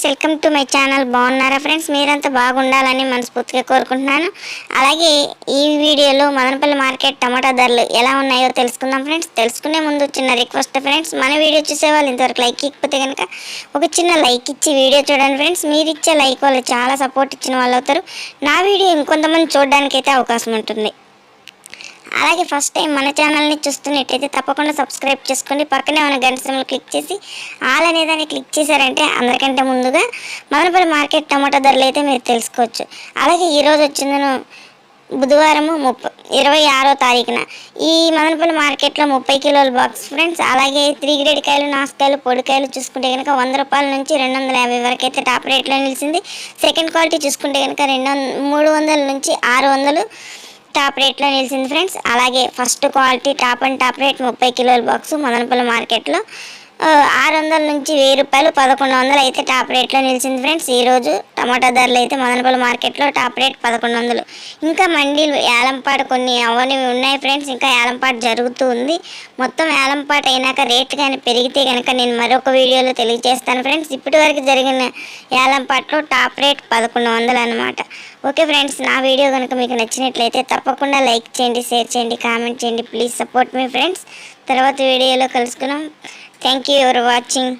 Friends welcome to my channel. బాగున్నారా friends? మీరంతా బాగుండాలని మనస్ఫూర్తిగా కోరుకుంటున్నాను. అలాగే ఈ వీడియోలో మదనపల్లి మార్కెట్ టమాటా ధరలు ఎలా ఉన్నాయో తెలుసుకుందాం ఫ్రెండ్స్. తెలుసుకునే ముందు చిన్న రిక్వెస్ట్ ఫ్రెండ్స్ మన వీడియో చూసే వాళ్ళు ఇంతవరకు లైక్ ఇకపోతే కనుక ఒక చిన్న లైక్ ఇచ్చి వీడియో చూడండి ఫ్రెండ్స్. మీరు ఇచ్చే లైక్ వాళ్ళు చాలా సపోర్ట్ ఇచ్చిన వాళ్ళు అవుతారు. నా వీడియో ఇంకొంతమంది చూడడానికి అయితే అవకాశం ఉంటుంది. అలాగే ఫస్ట్ టైం మన ఛానల్ని చూస్తున్నట్టయితే తప్పకుండా సబ్స్క్రైబ్ చేసుకోండి పక్కనే ఉన్న గంట సింబల్ క్లిక్ చేసి ఆల్ అనేదాన్ని క్లిక్ చేశారంటే అందరికంటే ముందుగా మదనపల్లి మార్కెట్ టమాటా ధరలు అయితే మీరు తెలుసుకోవచ్చు. అలాగే ఈరోజు వచ్చిందను బుధవారము ముప్పై ఇరవై ఆరో తారీఖున. ఈ మదనపల్లి మార్కెట్లో ముప్పై కిలోల బాక్స్ ఫ్రెండ్స్ అలాగే త్రీ గ్రేడ్ కాయలు నాసుకాయలు పొడికాయలు చూసుకుంటే కనుక వంద రూపాయల నుంచి రెండు వందల యాభై వరకు అయితే టాప్ రేట్లో నిలిచింది. సెకండ్ క్వాలిటీ చూసుకుంటే కనుక రెండు వంద మూడు వందల నుంచి ఆరు వందలు టాప్ రేట్లో నిలిచింది ఫ్రెండ్స్. అలాగే first quality top and top rate ముప్పై కిలోల బాక్స్ మదనపల్లి మార్కెట్లో. ఆరు వందల నుంచి వెయ్యి రూపాయలు పదకొండు వందలు అయితే టాప్ రేట్లో నిలిచింది ఫ్రెండ్స్. ఈరోజు టమాటా ధరలు అయితే మదనపల్లి మార్కెట్లో టాప్ రేట్ పదకొండు వందలు. ఇంకా మండీలు ఏలంపాట కొన్ని అవన్నీ ఉన్నాయి ఫ్రెండ్స్. ఇంకా ఏలంపాట జరుగుతూ ఉంది. మొత్తం ఏలంపాట అయినాక రేట్ కానీ పెరిగితే కనుక నేను మరొక వీడియోలో తెలియజేస్తాను ఫ్రెండ్స్. ఇప్పటి వరకు జరిగిన ఏలంపాటలో టాప్ రేట్ పదకొండు వందలు అనమాట ఓకే ఫ్రెండ్స్ నా వీడియో కనుక మీకు నచ్చినట్లయితే తప్పకుండా లైక్ చేయండి షేర్ చేయండి కామెంట్ చేయండి. ప్లీజ్ సపోర్ట్ మీ ఫ్రెండ్స్. తర్వాత వీడియోలో కలుసుకున్నాం థ్యాంక్ యూ ఫర్ వాచింగ్.